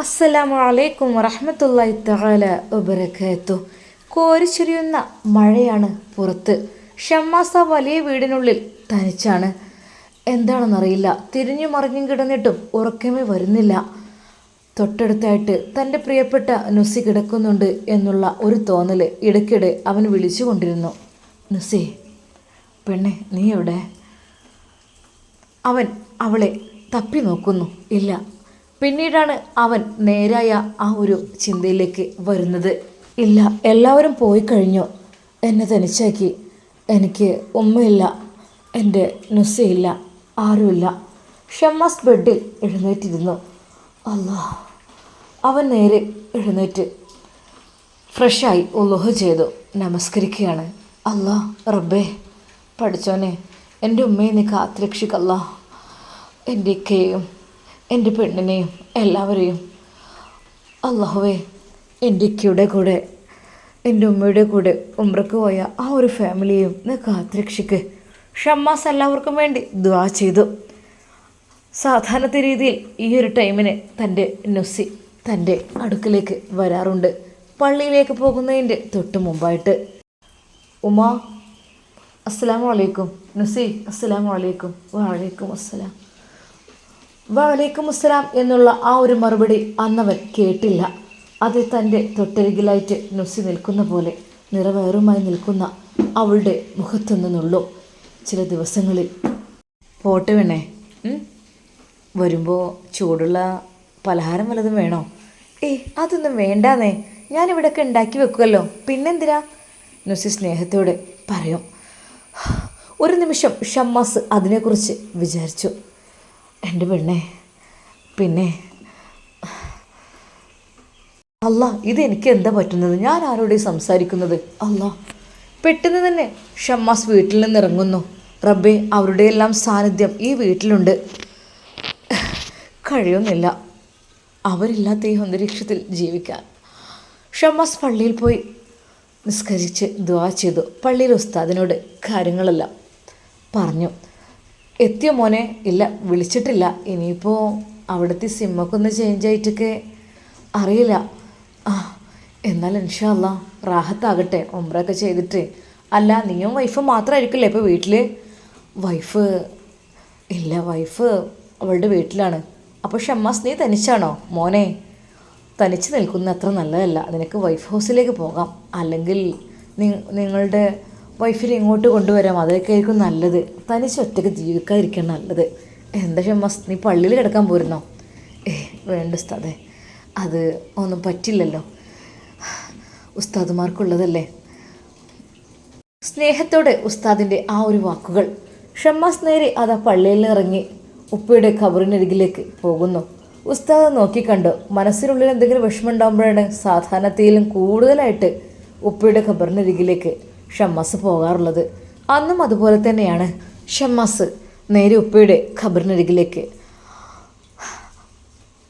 അസ്സലാമു അലൈക്കും വറഹമത്തല്ലായി തആല വബറകാത്തു കോരിച്ചൊരിയുന്ന മഴയാണ് പുറത്ത്. ഷമ്മാസ വലിയ വീടിനുള്ളിൽ തനിച്ചാണ്. എന്താണെന്നറിയില്ല. തിരിഞ്ഞു മറിഞ്ഞും കിടന്നിട്ടും ഉറക്കമേ വരുന്നില്ല. തൊട്ടടുത്തായിട്ട് തന്റെ പ്രിയപ്പെട്ട നുസി കിടക്കുന്നുണ്ട് എന്നുള്ള ഒരു തോന്നൽ ഇടയ്ക്കിടെ അവൻ വിളിച്ചുകൊണ്ടിരുന്നു. നുസി പെണ്ണെ നീ എവിടെ? അവൻ അവളെ തപ്പി നോക്കുന്നു. ഇല്ല പിന്നീടാണ് അവൻ നേരായ ആ ഒരു ചിന്തയിലേക്ക് വരുന്നത്. ഇല്ല എല്ലാവരും പോയി കഴിഞ്ഞു? എന്നെ തനിച്ചാക്കി. എനിക്ക് ഉമ്മയില്ല എന്റെ നുസയില്ല ആരുമില്ല. ഷമ്മാസ് ബെഡിൽ എഴുന്നേറ്റിരുന്നു. അല്ലാ അവൻ നേരെ എഴുന്നേറ്റ് ഫ്രഷായി ഉലോഹ ചെയ്തു നമസ്കരിക്കുകയാണ്. അല്ലാ റബ്ബേ പഠിച്ചോനെ എന്റെ ഉമ്മയെ നീ കാത്തുരക്ഷിക്കല്ല എന്റെ ഇക്കയെയും എന്റെ പെണ്ണിനെയും എല്ലാവരെയും. അള്ളാഹുവേ എന്റെ ഇക്കയുടെ കൂടെ എന്റെ ഉമ്മയുടെ കൂടെ ഉമ്രക്ക് പോയ ആ ഒരു ഫാമിലിയെയും നീ കാത്തുരക്ഷിക്ക്. ഷമ്മാസ് എല്ലാവർക്കും വേണ്ടി ദ്വാ ചെയ്തു. സാധാരണത്തെ രീതിയിൽ ഈ ഒരു ടൈമിന് തന്റെ നുസി തന്റെ അടുക്കിലേക്ക് വരാറുണ്ട്. പള്ളിയിലേക്ക് പോകുന്നതിന്റെ തൊട്ട് മുമ്പായിട്ട്. ഉമ അസ്സലാമു അലൈക്കും. നുസി അസ്സലാമു അലൈക്കും. വാലൈക്കും അസ്സലാം. വാലൈക്കും അസ്സലാം എന്നുള്ള ആ ഒരു മറുപടി അന്നവൻ കേട്ടില്ല. അത് തന്റെ തൊട്ടരികിലായിട്ട് നുസി നിൽക്കുന്ന പോലെ നിറവേറുമായി നിൽക്കുന്ന അവളുടെ മുഖത്തു നിന്നുള്ളൂ ചില ദിവസങ്ങളിൽ പോട്ടെ വേണേ വരുമ്പോൾ ചൂടുള്ള പലഹാരം വല്ലതും വേണോ? ഏ അതൊന്നും വേണ്ടാന്നേ. ഞാനിവിടെയൊക്കെ ഉണ്ടാക്കി വെക്കുമല്ലോ പിന്നെന്തിനാ? നുസി സ്നേഹത്തോടെ പറയും. ഒരു നിമിഷം ഷമ്മാസ് അതിനെക്കുറിച്ച് വിചാരിച്ചു. എന്റെ പെണ്ണെ പിന്നെ. അല്ല ഇതെനിക്ക് എന്താ പറ്റുന്നത്? ഞാൻ ആരോടെ സംസാരിക്കുന്നത്? അല്ല പെട്ടെന്ന് തന്നെ ഷമ്മാസ് വീട്ടിൽ നിന്ന് ഇറങ്ങുന്നു. റബ്ബെ അവരുടെ എല്ലാം സാന്നിധ്യം ഈ വീട്ടിലുണ്ട്. കഴിയുന്നില്ല. അവരില്ലാത്ത ഈ അന്തരീക്ഷത്തിൽ ജീവിക്കാൻ. ഷമ്മാസ് പള്ളിയിൽ പോയി നിസ്കരിച്ച് ദ്വാ ചെയ്തു. പള്ളിയിൽ ഉസ്താദിനോട് കാര്യങ്ങളെല്ലാം പറഞ്ഞു. എത്തിയ മോനെ? ഇല്ല വിളിച്ചിട്ടില്ല. ഇനിയിപ്പോൾ അവിടുത്തെ സിമ്മൊക്കെ ഒന്ന് ചേഞ്ച് ആയിട്ടൊക്കെ അറിയില്ല. ആ എന്നാൽ ഇൻഷാല്ല റാഹത്താകട്ടെ ഒമ്പ്രൊക്കെ ചെയ്തിട്ട്. അല്ല നീയും വൈഫും മാത്രമായിരിക്കില്ലേ ഇപ്പോൾ വീട്ടിൽ വൈഫ് ഇല്ല വൈഫ് അവളുടെ വീട്ടിലാണ്. അപ്പോൾ ഷമ്മാസ് നീ തനിച്ചാണോ? മോനെ തനിച്ച് നിൽക്കുന്ന അത്ര നല്ലതല്ല. നിനക്ക് വൈഫ് ഹൗസിലേക്ക് പോകാം. അല്ലെങ്കിൽ നിങ്ങളുടെ വൈഫിനെ ഇങ്ങോട്ട് കൊണ്ടുവരാം. അതൊക്കെ ആയിരിക്കും നല്ലത്. തനിച്ച് ഒറ്റയ്ക്ക് ജീവിക്കാതിരിക്കാൻ നല്ലത്. എന്താ ഷമ്മസ് നീ പള്ളിയിൽ കിടക്കാൻ പോരുന്നോ? ഏ വേണ്ട ഉസ്താദെ. അത് ഒന്നും പറ്റില്ലല്ലോ. ഉസ്താദുമാർക്കുള്ളതല്ലേ? സ്നേഹത്തോടെ ഉസ്താദിന്റെ ആ ഒരു വാക്കുകൾ. ഷമ്മാസ് നേരെ അതാ പള്ളിയിൽ ഇറങ്ങി ഉപ്പയുടെ ഖബറിനരികിലേക്ക് പോകുന്നു. ഉസ്താദ് നോക്കിക്കണ്ട് മനസ്സിനുള്ളിൽ എന്തെങ്കിലും വിഷമം ഉണ്ടാകുമ്പോഴാണ് സാധാരണത്തിലും കൂടുതലായിട്ട് ഉപ്പയുടെ ഖബറിനരികിലേക്ക് ഷമ്മാസ് പോകാറുള്ളത്. അന്നും അതുപോലെ തന്നെയാണ് ഷമ്മാസ് നേരെ ഉപ്പയുടെ ഖബറിനരികിലേക്ക്.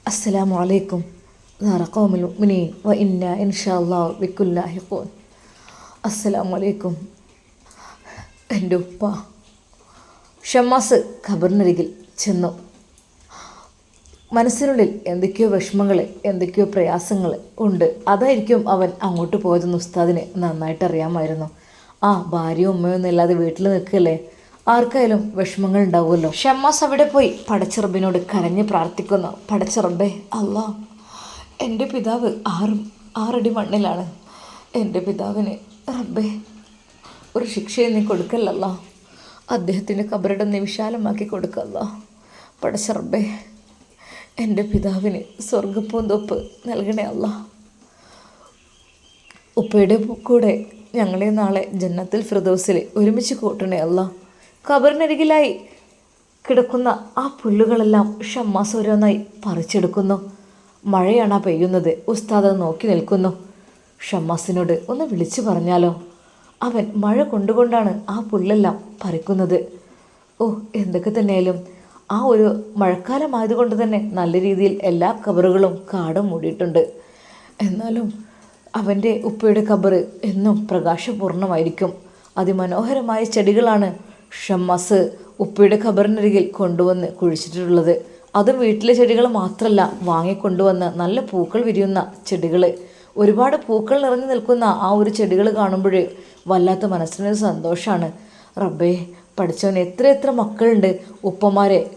അസ്സലാമു അലൈക്കും. മുഅ്മിനീൻ. വ ഇന്ന ഇൻഷാല്ലാഹു ബിക്കുല്ലാഹിഖൂൻ അസ്സലാമു അലൈക്കും. എന്റെ ഉപ്പ. ഷമ്മാസ് ഖബറിനരികിൽ ചെന്നു. മനസ്സിനുള്ളിൽ എന്തൊക്കെയോ വിഷമങ്ങൾ എന്തൊക്കെയോ പ്രയാസങ്ങൾ ഉണ്ട്. അതായിരിക്കും അവൻ അങ്ങോട്ട് പോയതെന്ന് ഉസ്താദിനെ നന്നായിട്ട് അറിയാമായിരുന്നു ആ ഭാര്യയും ഉമ്മയൊന്നും ഇല്ലാതെ വീട്ടിൽ നിൽക്കല്ലേ? ആർക്കായാലും വിഷമങ്ങൾ ഉണ്ടാവുമല്ലോ. ഷമ്മാസ് അവിടെ പോയി പടച്ചിറബിനോട് കരഞ്ഞ് പ്രാർത്ഥിക്കുന്നു. പടച്ചിറബേ അല്ല എന്റെ പിതാവ് ആറും ആറടി മണ്ണിലാണ്. എന്റെ പിതാവിന് റബ്ബേ ഒരു ശിക്ഷയെ നീ കൊടുക്കല്ലല്ലോ അദ്ദേഹത്തിന്റെ കബറിടം നീ വിശാലമാക്കി കൊടുക്കല്ല പടച്ചിറബേ എന്റെ പിതാവിന് സ്വർഗപ്പൂന്തൊപ്പ് നൽകണേ അല്ല ഉപ്പയുടെ കൂടെ ഞങ്ങളെ നാളെ ജന്നത്തിൽ ഫിറദോസിൽ ഒരുമിച്ച് കൂട്ടണേ അല്ല. ഖബറിനരികിലായി കിടക്കുന്ന ആ പുല്ലുകളെല്ലാം ഷമ്മാസ് ഓരോന്നായി പറിച്ചെടുക്കുന്നു. മഴയാണ് പെയ്യുന്നത്. ഉസ്താദ് നോക്കി നിൽക്കുന്നു. ഷമ്മാസിനോട് ഒന്ന് വിളിച്ചു പറഞ്ഞാലോ? അവൻ മഴ കൊണ്ടുകൊണ്ടാണ് ആ പുല്ലെല്ലാം പറിക്കുന്നത്. ഓ എന്തൊക്കെ തന്നെയാലും. ആ ഒരു മഴക്കാലമായതുകൊണ്ട് തന്നെ നല്ല രീതിയിൽ എല്ലാ കബറുകളും കാടും മൂടിയിട്ടുണ്ട്. എന്നാലും അവന്റെ ഉപ്പയുടെ കബറ് എന്നും പ്രകാശപൂർണമായിരിക്കും. അതിമനോഹരമായ ചെടികളാണ് ഷമ്മാസ് ഉപ്പയുടെ ഖബറിനരികിൽ കൊണ്ടുവന്ന് കുഴിച്ചിട്ടുള്ളത് അതും വീട്ടിലെ ചെടികൾ മാത്രമല്ല വാങ്ങിക്കൊണ്ടുവന്ന് നല്ല പൂക്കൾ വിരിയുന്ന ചെടികൾ ഒരുപാട് പൂക്കൾ നിറഞ്ഞു നിൽക്കുന്ന ആ ഒരു ചെടികൾ കാണുമ്പോൾ വല്ലാത്ത മനസ്സിനൊരു സന്തോഷമാണ് റബ്ബേ പഠിച്ചവൻ എത്ര എത്ര മക്കളുണ്ട് ഉപ്പമാരെ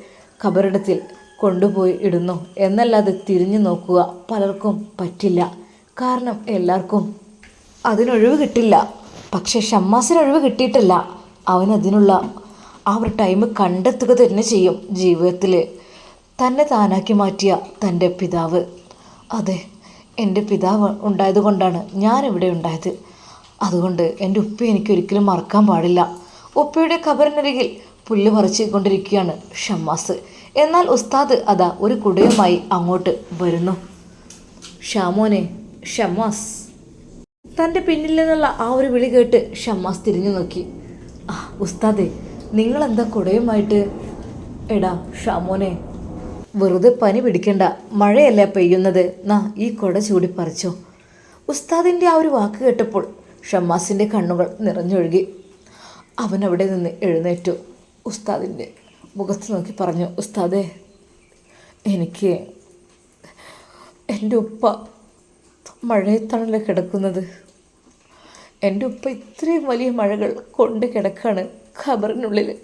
ഖബറിടത്തിൽ കൊണ്ടുപോയി ഇടുന്നു. എന്നല്ലാതെ തിരിഞ്ഞു നോക്കുക പലർക്കും പറ്റില്ല. കാരണം എല്ലാവർക്കും അതിനൊഴിവ് കിട്ടില്ല. പക്ഷേ ഷമ്മാസിന് ഒഴിവ് കിട്ടിയിട്ടില്ല. അവനതിനുള്ള ആ ഒരു ടൈം കണ്ടെത്തുക തന്നെ ചെയ്യും ജീവിതത്തിൽ തന്നെ താനാക്കി മാറ്റിയ തന്റെ പിതാവ്. അതെ എന്റെ പിതാവ് ഉണ്ടായത് കൊണ്ടാണ് ഞാനിവിടെ ഉണ്ടായത്. അതുകൊണ്ട് എന്റെ ഉപ്പ എനിക്ക് ഒരിക്കലും മറക്കാൻ പാടില്ല. ഉപ്പയുടെ ഖബറിനരികിൽ പുല്ല് പറിച്ചുകൊണ്ടിരിക്കുകയാണ് ഷമ്മാസ്. എന്നാൽ ഉസ്താദ് അതാ ഒരു കുടയുമായി അങ്ങോട്ട് വരുന്നു. ഷാമോനെ ഷമ്മാസ് തന്റെ പിന്നിൽ നിന്നുള്ള ആ ഒരു വിളി കേട്ട് ഷമ്മാസ് തിരിഞ്ഞു നോക്കി. ആ ഉസ്താദെ നിങ്ങളെന്താ കുടയുമായിട്ട്? എടാ ഷാമോനെ വെറുതെ പനി പിടിക്കണ്ട. മഴയല്ല പെയ്യുന്നത്. നാ ഈ കുട ചൂടി പറിച്ചോ. ഉസ്താദിന്റെ ആ ഒരു വാക്ക് കേട്ടപ്പോൾ ഷമ്മാസിന്റെ കണ്ണുകൾ നിറഞ്ഞൊഴുകി. അവൻ അവിടെ നിന്ന് എഴുന്നേറ്റു. ഉസ്താദിന്റെ മുഖത്ത് നോക്കി പറഞ്ഞു ഉസ്താദേ എനിക്ക് എന്റെ ഉപ്പ മഴയത്താണല്ലോ കിടക്കുന്നത്. എന്റെ ഉപ്പ ഇത്രയും വലിയ മഴകൾ കൊണ്ട് കിടക്കാണ് ഖബറിനുള്ളിൽ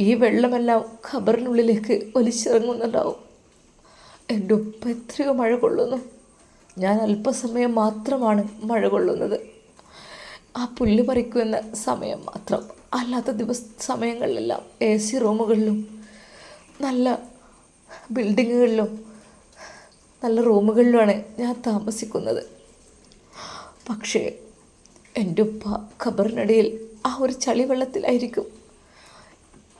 ഈ വെള്ളമെല്ലാം ഖബറിനുള്ളിലേക്ക് ഒലിച്ചിറങ്ങുന്നുണ്ടാവും. എന്റെ ഉപ്പ എത്രയോ മഴ കൊള്ളുന്നു. ഞാൻ അല്പസമയം മാത്രമാണ് മഴ കൊള്ളുന്നത്. ആ പുല്ല് പറിക്കുന്ന സമയം മാത്രം. അല്ലാത്ത ദിവസ സമയങ്ങളിലെല്ലാം എ സി റൂമുകളിലും നല്ല ബിൽഡിങ്ങുകളിലും നല്ല റൂമുകളിലുമാണ് ഞാൻ താമസിക്കുന്നത്. പക്ഷേ എന്റെ ഉപ്പ ഖബറിനടിയിൽ ആ ഒരു ചളിവെള്ളത്തിലായിരിക്കും.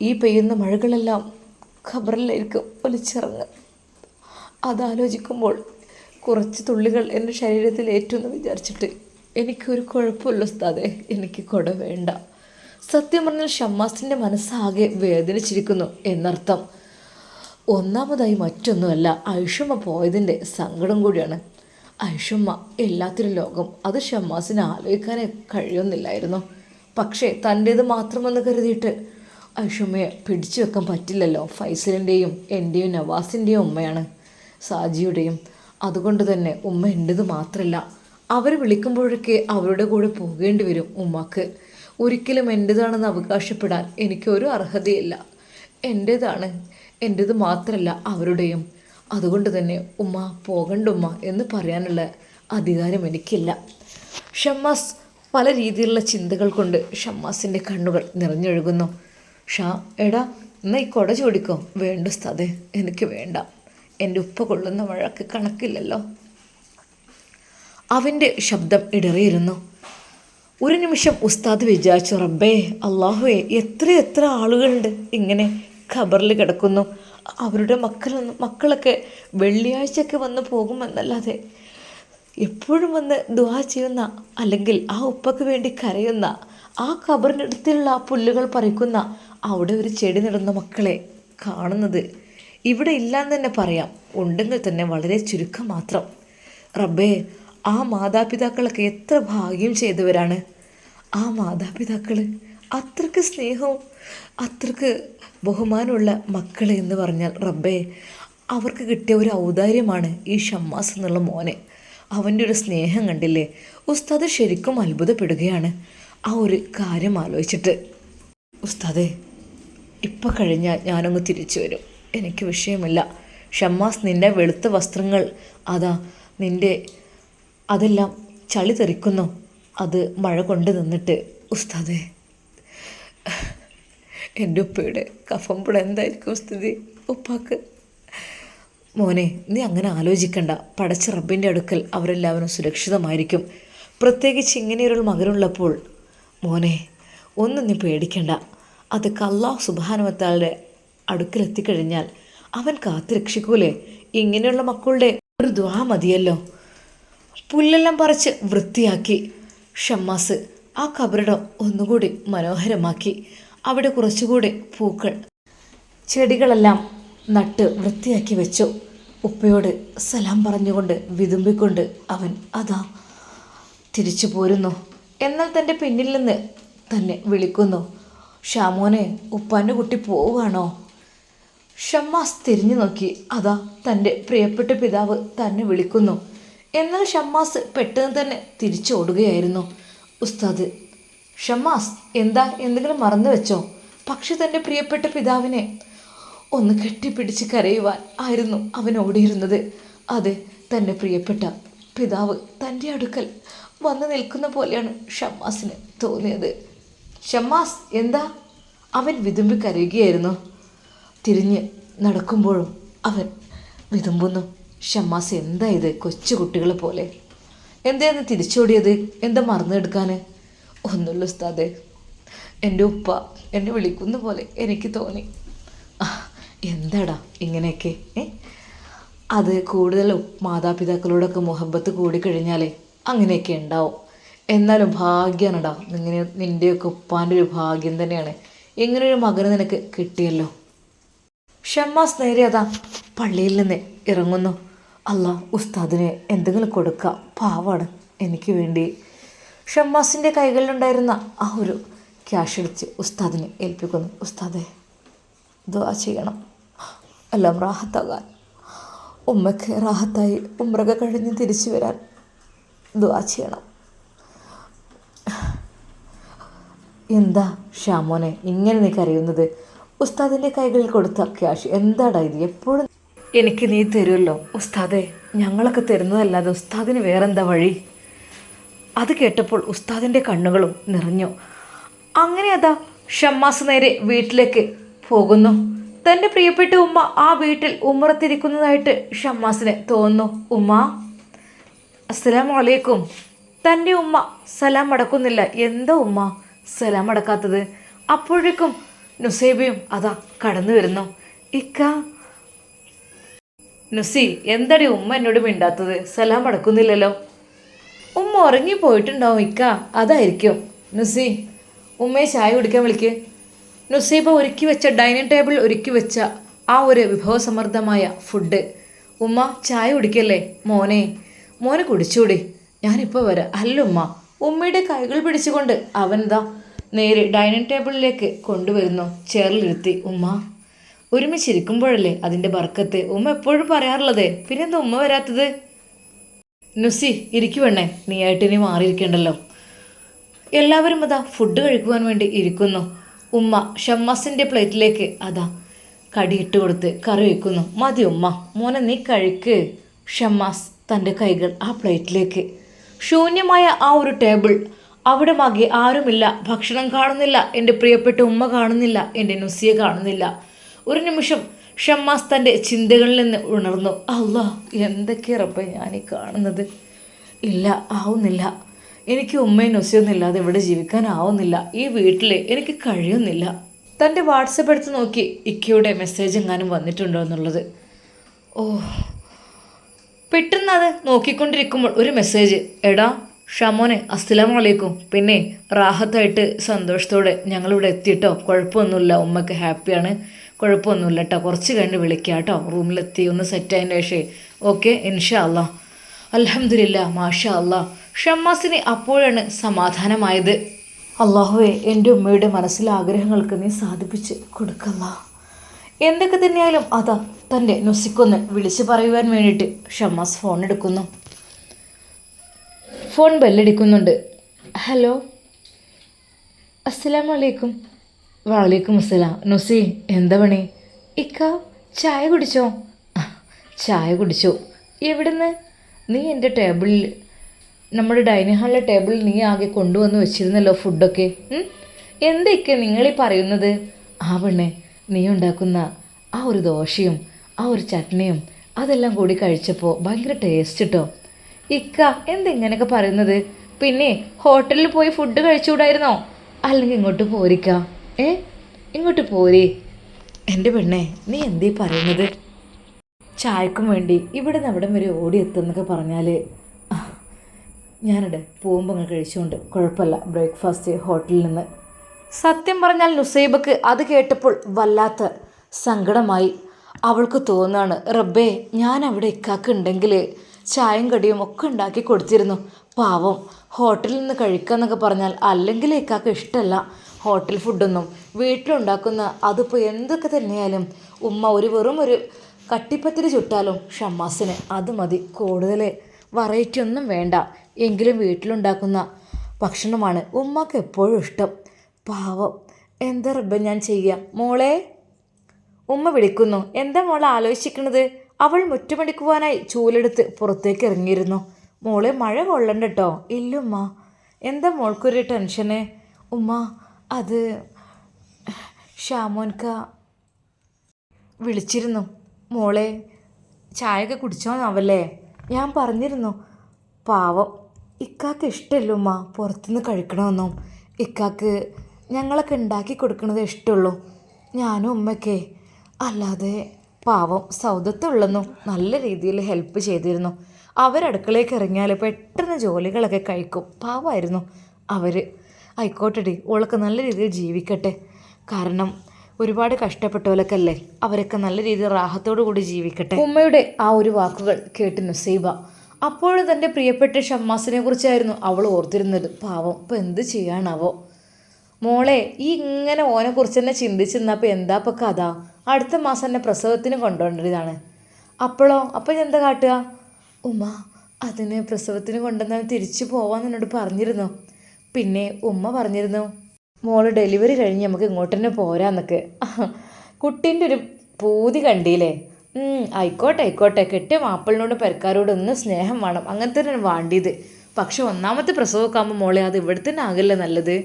ഈ പെയ്യുന്ന മഴകളെല്ലാം ഖബറിലായിരിക്കും ഒലിച്ചിറങ്ങ് അതാലോചിക്കുമ്പോൾ കുറച്ച് തുള്ളികൾ എന്റെ ശരീരത്തിൽ ഏറ്റുമെന്ന് വിചാരിച്ചിട്ട് എനിക്കൊരു കുഴപ്പമില്ല സ്ഥാതെ എനിക്ക് കൊട വേണ്ട. സത്യം പറഞ്ഞാൽ ഷമ്മാസിന്റെ മനസ്സാകെ വേദനിച്ചിരിക്കുന്നു എന്നർത്ഥം. ഒന്നാമതായി മറ്റൊന്നുമല്ല ഐഷമ്മ പോയതിന്റെ സങ്കടം കൂടിയാണ്. ഐഷമ്മ എല്ലാത്തിനും ലോകം അത് ഷമ്മാസിന് ആലോചിക്കാനേ കഴിയുന്നില്ലായിരുന്നു. പക്ഷേ തന്റേത് മാത്രമെന്ന് കരുതിയിട്ട് ഐഷമ്മയെ പിടിച്ചു വെക്കാൻ പറ്റില്ലല്ലോ ഫൈസലിന്റെയും എന്റെയും നവാസിന്റെയും ഉമ്മയാണ്. സാജിയുടെയും. അതുകൊണ്ട് തന്നെ ഉമ്മ എന്റേത് മാത്രമല്ല. അവർ വിളിക്കുമ്പോഴൊക്കെ അവരുടെ കൂടെ പോകേണ്ടി വരും ഉമ്മക്ക്. ഒരിക്കലും എന്റേതാണെന്ന് അവകാശപ്പെടാൻ എനിക്കൊരു അർഹതയില്ല. എന്റേതാണ്. എന്റേത് മാത്രമല്ല അവരുടെയും. അതുകൊണ്ട് തന്നെ ഉമ്മ പോകണ്ട ഉമ്മ എന്ന് പറയാനുള്ള അധികാരം എനിക്കില്ല. ഷമ്മാസ് പല രീതിയിലുള്ള ചിന്തകൾ കൊണ്ട് ഷമ്മാസിന്റെ കണ്ണുകൾ നിറഞ്ഞൊഴുകുന്നു. ഷാ എടാ എന്നാൽ ഈ കൊട ചോടിക്കോ? വേണ്ട ഉസ്താദേ എനിക്ക് വേണ്ട. എന്റെ ഉപ്പ കൊള്ളുന്ന മഴക്ക് കണക്കില്ലല്ലോ. അവന്റെ ശബ്ദം ഇടറിയിരുന്നു. ഒരു നിമിഷം ഉസ്താദ് വിചാരിച്ചു റബ്ബേ അള്ളാഹുവേ എത്ര എത്ര ആളുകളുണ്ട് ഇങ്ങനെ. ഖബറിൽ കിടക്കുന്നു. അവരുടെ മക്കളൊന്നും മക്കളൊക്കെ വെള്ളിയാഴ്ചയൊക്കെ വന്ന് പോകുമെന്നല്ലാതെ എപ്പോഴും വന്ന് ദുവാ ചെയ്യുന്ന അല്ലെങ്കിൽ ആ ഉപ്പക്ക് വേണ്ടി കരയുന്ന ആ ഖബറിനടുത്തുള്ള ആ പുല്ലുകൾ പറിക്കുന്ന അവിടെ ഒരു ചെടി നടുന്ന മക്കളെ കാണുന്നത് ഇവിടെ ഇല്ലാന്ന് തന്നെ പറയാം. ഉണ്ടെങ്കിൽ തന്നെ വളരെ ചുരുക്കം മാത്രം. റബ്ബേ ആ മാതാപിതാക്കളൊക്കെ എത്ര ഭാഗ്യം ചെയ്തവരാണ്. ആ മാതാപിതാക്കൾ അത്രയ്ക്ക് സ്നേഹവും അത്രയ്ക്ക് ബഹുമാനമുള്ള മക്കൾ എന്ന് പറഞ്ഞാൽ റബ്ബേ അവർക്ക് കിട്ടിയ ഒരു ഔദാര്യമാണ് ഈ ഷമ്മാസ് എന്നുള്ള മോനെ. അവന്റെ ഒരു സ്നേഹം കണ്ടില്ലേ? ഉസ്താദ് ശരിക്കും അത്ഭുതപ്പെടുകയാണ് ആ ഒരു കാര്യം ആലോചിച്ചിട്ട്. ഉസ്താദേ ഇപ്പം കഴിഞ്ഞാൽ ഞാനങ്ങ് തിരിച്ചു വരും. എനിക്ക് വിഷയമില്ല. ഷമ്മാസ് നിന്റെ വെളുത്ത വസ്ത്രങ്ങൾ അതാ നിന്റെ അതെല്ലാം ചളി തെറിക്കുന്നു. അത് മഴ കൊണ്ട് നിന്നിട്ട്. ഉസ്താദേ എന്റെ ഉപ്പയുടെ കഫമ്പുട എന്തായിരിക്കും സ്ഥിതി. ഉപ്പാക്ക്. മോനെ നീ അങ്ങനെ ആലോചിക്കണ്ട. പടച്ച റബ്ബിന്റെ അടുക്കൽ അവരെല്ലാവരും സുരക്ഷിതമായിരിക്കും. പ്രത്യേകിച്ച് ഇങ്ങനെയൊരു മകനുള്ളപ്പോൾ. മോനെ ഒന്നും നീ പേടിക്കണ്ട. അതൊക്കെ അള്ളാഹു സുബാനുവത്താളുടെ അടുക്കലെത്തിക്കഴിഞ്ഞാൽ അവൻ കാത്തു രക്ഷിക്കൂലേ? ഇങ്ങനെയുള്ള മക്കളുടെ ഒരു ദ്വാ മതിയല്ലോ. പുല്ലെല്ലാം പറിച്ച് വൃത്തിയാക്കി. ഷമ്മാസ് ആ കബറിടം ഒന്നുകൂടി മനോഹരമാക്കി. അവിടെ കുറച്ചുകൂടി പൂക്കൾ. ചെടികളെല്ലാം നട്ട് വൃത്തിയാക്കി വെച്ചു. ഉപ്പയോട് സലാം പറഞ്ഞുകൊണ്ട് വിതുമ്പിക്കൊണ്ട് അവൻ അതാ തിരിച്ചു പോരുന്നു. എന്നാൽ തന്റെ പിന്നിൽ നിന്ന് തന്നെ വിളിക്കുന്നു ഷാമോനെ ഉപ്പാന്റെ കുട്ടി പോവുകയാണോ? ഷമ്മാസ് തിരിഞ്ഞു നോക്കി അതാ തന്റെ പ്രിയപ്പെട്ട പിതാവ് തന്നെ വിളിക്കുന്നു. എന്നാൽ ഷമ്മാസ് പെട്ടെന്ന് തന്നെ തിരിച്ചോടുകയായിരുന്നു. ഉസ്താദ് ഷമ്മാസ് എന്താ എന്തെങ്കിലും മറന്നു വെച്ചോ? പക്ഷെ തന്റെ പ്രിയപ്പെട്ട പിതാവിനെ ഒന്ന് കെട്ടിപ്പിടിച്ച് കരയുവാൻ ആയിരുന്നു അവൻ ഓടിയിരുന്നത് അതെ തന്റെ പ്രിയപ്പെട്ട പിതാവ് തന്റെ അടുക്കൽ വന്നു നിൽക്കുന്ന പോലെയാണ് ഷമ്മാസിന് തോന്നിയത്. ഷമ്മാസ് എന്താ? അവൻ വിതുമ്പി കരയുകയായിരുന്നു. തിരിഞ്ഞ് നടക്കുമ്പോഴും അവൻ വിതുമ്പുന്നു. ഷമ്മാസ് എന്താ ഇത്? കൊച്ചു കുട്ടികളെ പോലെ എന്തായിരുന്നു തിരിച്ചോടിയത്? എന്താ മറന്നെടുക്കാൻ ഒന്നുമില്ല ഉസ്താദേ. എന്റെ ഉപ്പ എന്നെ വിളിക്കുന്ന പോലെ എനിക്ക് തോന്നി. എന്താടാ ഇങ്ങനെയൊക്കെ? ഏ? അത് കൂടുതൽ മാതാപിതാക്കളോടൊക്കെ മുഹബത്ത് കൂടിക്കഴിഞ്ഞാലേ അങ്ങനെയൊക്കെ ഉണ്ടാവും. എന്നാലും ഭാഗ്യമാണടാ ഇങ്ങനെ നിന്റെയൊക്കെ ഉപ്പാന്റെ ഒരു ഭാഗ്യം തന്നെയാണ്. ഇങ്ങനൊരു മകന് നിനക്ക് കിട്ടിയല്ലോ. ഷമ്മാസ് നേരെ അതാ പള്ളിയിൽ നിന്ന് ഇറങ്ങുന്നു. അല്ല ഉസ്താദിന് എന്തെങ്കിലും കൊടുക്കാം. പാവാണ്. എനിക്ക് വേണ്ടി ഷമ്മാസിന്റെ കൈകളിലുണ്ടായിരുന്ന ആ ഒരു ക്യാഷ് എടുത്ത് ഉസ്താദിനെ ഏൽപ്പിക്കുന്നു. ഉസ്താദെ ദ്വാ ചെയ്യണം. എല്ലാം റാഹത്താകാൻ. ഉമ്മയ്ക്ക് റാഹത്തായി ഉമ്രക കഴിഞ്ഞ് തിരിച്ചു വരാൻ ദ്വാ ചെയ്യണം. എന്താ ഷാമോനെ ഇങ്ങനെ നീ കരയുന്നത്? ഉസ്താദിന്റെ കൈകളിൽ കൊടുത്ത ക്യാഷ് എന്താടാ ഇത്? എപ്പോഴും എനിക്ക് നീ തരുമല്ലോ. ഉസ്താദെ ഞങ്ങളൊക്കെ തരുന്നതല്ലാതെ ഉസ്താദിന് വേറെന്താ വഴി? അത് കേട്ടപ്പോൾ ഉസ്താദിന്റെ കണ്ണുകളും നിറഞ്ഞു. അങ്ങനെ അതാ ഷമ്മാസ് നേരെ വീട്ടിലേക്ക് പോകുന്നു. തന്റെ പ്രിയപ്പെട്ട ഉമ്മ ആ വീട്ടിൽ ഉമ്മറത്തിരിക്കുന്നതായിട്ട് ഷമ്മാസിന് തോന്നുന്നു. ഉമ്മ അസ്സലാം വലൈക്കും തന്റെ ഉമ്മ സലാം അടക്കുന്നില്ല. എന്താ ഉമ്മ? സലാം അടക്കാത്തത്? അപ്പോഴേക്കും നുസൈബയും അതാ കടന്നു വരുന്നു. ഇക്ക നുസി എന്തടി ഉമ്മ എന്നോട് മിണ്ടാത്തത്? സലാം അടക്കുന്നില്ലല്ലോ. ഉമ്മ ഉറങ്ങി ഉറങ്ങിപ്പോയിട്ടുണ്ടാവും ഇക്ക. അതായിരിക്കും. നുസി ഉമ്മയെ ചായ കുടിക്കാൻ വിളിക്ക്. നുസി ഇപ്പോൾ ഒരുക്കി വെച്ച ഡൈനിങ് ടേബിൾ ഒരുക്കി വെച്ച ആ ഒരു വിഭവസമൃദ്ധമായ ഫുഡ്. ഉമ്മ ചായ കുടിക്കല്ലേ? മോനെ മോനെ കുടിച്ചൂടി. ഞാനിപ്പോൾ വരാം. അല്ല ഉമ്മ ഉമ്മയുടെ കൈകൾ പിടിച്ചുകൊണ്ട് അവൻ അവൻതാ നേരെ ഡൈനിങ് ടേബിളിലേക്ക് കൊണ്ടുവരുന്നു. ചേറിലിരുത്തി ഉമ്മ ഒരുമിച്ചിരിക്കുമ്പോഴല്ലേ അതിന്റെ ബർക്കത്ത്? ഉമ്മ എപ്പോഴും പറയാറുള്ളത് പിന്നെന്താ ഉമ്മ വരാത്തത്? നുസി ഇരിക്കുവണ്ണേ നീ ആയിട്ട് ഇനി മാറിയിരിക്കണ്ടല്ലോ. എല്ലാവരും അതാ ഫുഡ് കഴിക്കുവാൻ വേണ്ടി ഇരിക്കുന്നു. ഉമ്മ ഷമ്മാസിന്റെ പ്ലേറ്റിലേക്ക് അതാ കടിയിട്ട് കൊടുത്ത് കറി വയ്ക്കുന്നു മതി ഉമ്മ മോനെ നീ കഴിക്ക്. ഷമ്മാസ് തന്റെ കൈകൾ ആ പ്ലേറ്റിലേക്ക്. ശൂന്യമായ ആ ഒരു ടേബിൾ അവിടെ മകി ആരുമില്ല. ഭക്ഷണം കാണുന്നില്ല. എന്റെ പ്രിയപ്പെട്ട ഉമ്മ കാണുന്നില്ല. എന്റെ നുസിയെ കാണുന്നില്ല. ഒരു നിമിഷം ഷമ്മാസ് തന്റെ ചിന്തകളിൽ നിന്ന് ഉണർന്നു. അല്ലാ എന്തൊക്കെ റബ്ബ ഞാനീ കാണുന്നത്? ഇല്ല ആവുന്നില്ല. എനിക്ക് ഉമ്മയും നൊസിയൊന്നും ഇല്ലാതെ ഇവിടെ ജീവിക്കാനാവുന്നില്ല ഈ വീട്ടിൽ എനിക്ക് കഴിയുന്നില്ല. തന്റെ വാട്സപ്പ് എടുത്ത് നോക്കി ഇക്കയുടെ മെസ്സേജ് എങ്ങാനും വന്നിട്ടുണ്ടോ എന്നുള്ളത്. ഓ പെട്ടെന്ന് അത് നോക്കിക്കൊണ്ടിരിക്കുമ്പോൾ ഒരു മെസ്സേജ് എടാ ഷമോനെ അസ്സലാമു അലൈക്കും. പിന്നെ റാഹത്തായിട്ട് സന്തോഷത്തോടെ ഞങ്ങളിവിടെ എത്തിയിട്ടോ കുഴപ്പമൊന്നുമില്ല ഉമ്മക്ക് ഹാപ്പിയാണ് കുഴപ്പമൊന്നുമില്ല കേട്ടോ. കുറച്ച് കഴിഞ്ഞ് വിളിക്കാം കേട്ടോ. റൂമിലെത്തി ഒന്ന് സെറ്റ് ആയതിന്റെ ശേഷം ഓക്കെ ഇൻഷാ അല്ലാ അലഹമില്ല മാഷാ അല്ലാ ഷമ്മാസിന് അപ്പോഴാണ് സമാധാനമായത്. അള്ളാഹുവെ എന്റെ ഉമ്മയുടെ മനസ്സിലെ ആഗ്രഹങ്ങൾക്ക് നീ സാധിപ്പിച്ച് കൊടുക്കല്ല എന്തൊക്കെ തന്നെയായാലും അതാ തന്റെ നുസിക്കൊന്ന് വിളിച്ചു പറയുവാൻ വേണ്ടിയിട്ട് ഷമ്മാസ് ഫോൺ എടുക്കുന്നു. ഫോൺ ബെല്ലടിക്കുന്നുണ്ട് ഹലോ അസ്സലാമു അലൈക്കും. വലൈക്കും അസ്സലാം നുസി എന്താ പണി? ഇക്ക ചായ കുടിച്ചോ? ചായ കുടിച്ചോ. എവിടുന്ന്? നീ എന്റെ ടേബിളിൽ നമ്മുടെ ഡൈനിങ് ഹാളിലെ ടേബിളിൽ നീ ആകെ കൊണ്ടുവന്ന് വെച്ചിരുന്നല്ലോ ഫുഡൊക്കെ? എന്തൊക്കെ നിങ്ങളീ പറയുന്നത്? ആ പെണ്ണെ നീ ഉണ്ടാക്കുന്ന ആ ഒരു ദോശയും ആ ഒരു ചട്നിയും അതെല്ലാം കൂടി കഴിച്ചപ്പോൾ ഭയങ്കര ടേസ്റ്റ് കേട്ടോ ഇക്ക എന്തിങ്ങനെയൊക്കെ പറയുന്നത്? പിന്നെ ഹോട്ടലിൽ പോയി ഫുഡ് കഴിച്ചുകൂടായിരുന്നോ? അല്ലെങ്കിൽ ഇങ്ങോട്ട് പോരിക്ക? ഏ? ഇങ്ങോട്ട് പോരേ. എന്റെ പെണ്ണെ നീ എന്തേ പറയുന്നത്? ചായക്കും വേണ്ടി ഇവിടെ നിന്ന് അവിടം വരെ ഓടിയെത്തുന്നൊക്കെ പറഞ്ഞാൽ ഞാനിടെ പോകുമ്പോൾ അങ്ങ് കഴിച്ചുകൊണ്ട് കുഴപ്പമില്ല. ബ്രേക്ക്ഫാസ്റ്റ് ഹോട്ടലിൽ നിന്ന്. സത്യം പറഞ്ഞാൽ നുസൈബക്ക് അത് കേട്ടപ്പോൾ വല്ലാത്ത സങ്കടമായി. അവൾക്ക് തോന്നുകയാണ് റബ്ബേ ഞാൻ അവിടെ ഇക്കാക്ക് ഉണ്ടെങ്കിൽ ചായയും കടിയും ഒക്കെ ഉണ്ടാക്കി കൊടുത്തിരുന്നു. പാവം ഹോട്ടലിൽ നിന്ന് കഴിക്കാന്നൊക്കെ പറഞ്ഞാൽ അല്ലെങ്കിൽ ഇക്കാക്ക് ഇഷ്ടമല്ല ഹോട്ടൽ ഫുഡൊന്നും വീട്ടിലുണ്ടാക്കുന്ന അതിപ്പോൾ എന്തൊക്കെ തന്നെയായാലും ഉമ്മ ഒരു വെറും ഒരു കട്ടിപ്പത്തിരി ചുട്ടാലും ഷമ്മാസിന് അത് മതി. കൂടുതൽ വെറൈറ്റി ഒന്നും വേണ്ട. എങ്കിലും വീട്ടിലുണ്ടാക്കുന്ന ഭക്ഷണമാണ് ഉമ്മക്ക് എപ്പോഴും ഇഷ്ടം. പാവം. എന്താ റബ്ബ ഞാൻ ചെയ്യുക മോളെ? ഉമ്മ വിളിക്കുന്നു. എന്താ മോളെ ആലോചിക്കുന്നത് അവൾ മുറ്റമടിക്കുവാനായി ചൂലെടുത്ത് പുറത്തേക്ക് ഇറങ്ങിയിരുന്നു. മോളെ മഴ കൊള്ളണ്ട കേട്ടോ ഇല്ലുമ്മ എന്താ മോൾക്കൊരു ടെൻഷന്? ഉമ്മ അത് ഷാമോൻക്ക വിളിച്ചിരുന്നു. മോളെ ചായയൊക്കെ കുടിച്ചോന്നാവല്ലേ? ഞാൻ പറഞ്ഞിരുന്നു. പാവം ഇക്കാക്ക് ഇഷ്ടമല്ലോ ഉമ്മ? പുറത്തുനിന്ന് കഴിക്കണമെന്നും. ഇക്കാക്ക് ഞങ്ങളൊക്കെ ഉണ്ടാക്കി കൊടുക്കണത് ഇഷ്ടമുള്ളൂ. ഞാനും ഉമ്മയ്ക്കേ. അല്ലാതെ പാവം സൗദത്തുള്ളെന്നും നല്ല രീതിയിൽ ഹെൽപ്പ് ചെയ്തിരുന്നു. അവരടുക്കളയ്ക്ക് ഇറങ്ങിയാൽ പെട്ടെന്ന് ജോലികളൊക്കെ കഴിക്കും. പാവമായിരുന്നു അവർ ആയിക്കോട്ടെടി. ഓളൊക്കെ നല്ല രീതിയിൽ ജീവിക്കട്ടെ. കാരണം ഒരുപാട് കഷ്ടപ്പെട്ടവരൊക്കെ അല്ലേ അവരൊക്കെ നല്ല രീതിയിൽ റാഹത്തോടു കൂടി ജീവിക്കട്ടെ. ഉമ്മയുടെ ആ ഒരു വാക്കുകൾ കേട്ട് നുസൈബ. അപ്പോഴും തന്റെ പ്രിയപ്പെട്ട ഷമ്മാസിനെ കുറിച്ചായിരുന്നു അവൾ ഓർത്തിരുന്നത്. പാവം ഇപ്പം എന്ത് ചെയ്യാനാവോ? മോളെ ഈ ഇങ്ങനെ ഓനെ കുറിച്ച് തന്നെ ചിന്തിച്ചിരുന്നപ്പോൾ എന്താ ഇപ്പം കഥ? അടുത്ത മാസം തന്നെ പ്രസവത്തിന് കൊണ്ടുപോകേണ്ടതാണ് അപ്പോഴോ? അപ്പം എന്താ കാട്ടുക? ഉമ്മ അതിന് പ്രസവത്തിന് കൊണ്ടുവന്നാൽ തിരിച്ചു പോവാന്ന് എന്നോട് പറഞ്ഞിരുന്നു? പിന്നെ ഉമ്മ പറഞ്ഞിരുന്നു മോൾ ഡെലിവറി കഴിഞ്ഞ് നമുക്ക് ഇങ്ങോട്ട് തന്നെ പോരാന്നൊക്കെ കുട്ടീന്റെ ഒരു പൂതി കണ്ടില്ലേ? ആയിക്കോട്ടെ ആയിക്കോട്ടെ. കെട്ടിയ മാപ്പിളിനോടും പെരക്കാരോടും ഒന്ന് സ്നേഹം വേണം. അങ്ങനത്തെ തന്നെ വേണ്ടിയത്. പക്ഷെ ഒന്നാമത്തെ പ്രസവമൊക്കെ ആകുമ്പോൾ മോളെ അത് ഇവിടെ തന്നെ ആകില്ല നല്ലത്?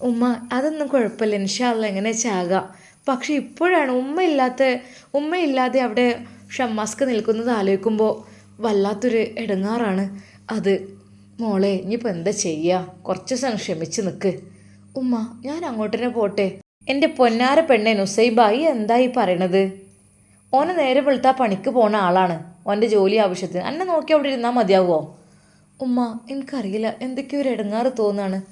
ഉമ്മ അതൊന്നും കുഴപ്പമില്ല. ഇൻഷാല്ല എങ്ങനെ ചാകാം പക്ഷെ ഇപ്പോഴാണ് ഉമ്മ ഇല്ലാത്ത ഉമ്മയില്ലാതെ അവിടെ ഷമ്മാസ്ക്ക് നിൽക്കുന്നത് ആലോചിക്കുമ്പോൾ വല്ലാത്തൊരു ഇടങ്ങാറാണ് അത്. മോളെ ഇനിയിപ്പോൾ എന്താ ചെയ്യുക കുറച്ച് ദിവസം ക്ഷമിച്ച് നിൽക്ക് ഉമ്മ ഞാൻ അങ്ങോട്ട് തന്നെ പോട്ടെ. എന്റെ പൊന്നാര പെണ്ണെ നുസൈബായി എന്തായി പറയണത്? ഓനെ നേരെ വെളുത്താ പണിക്ക് പോണ ആളാണ്. ഓന്റെ ജോലി ആവശ്യത്തിന്. എന്നെ നോക്കി അവിടെ ഇരുന്നാൽ മതിയാവുമോ ഉമ്മ എനിക്കറിയില്ല. എന്തൊക്കെയോ ഒരു ഇടങ്ങാറ് തോന്നാണ്.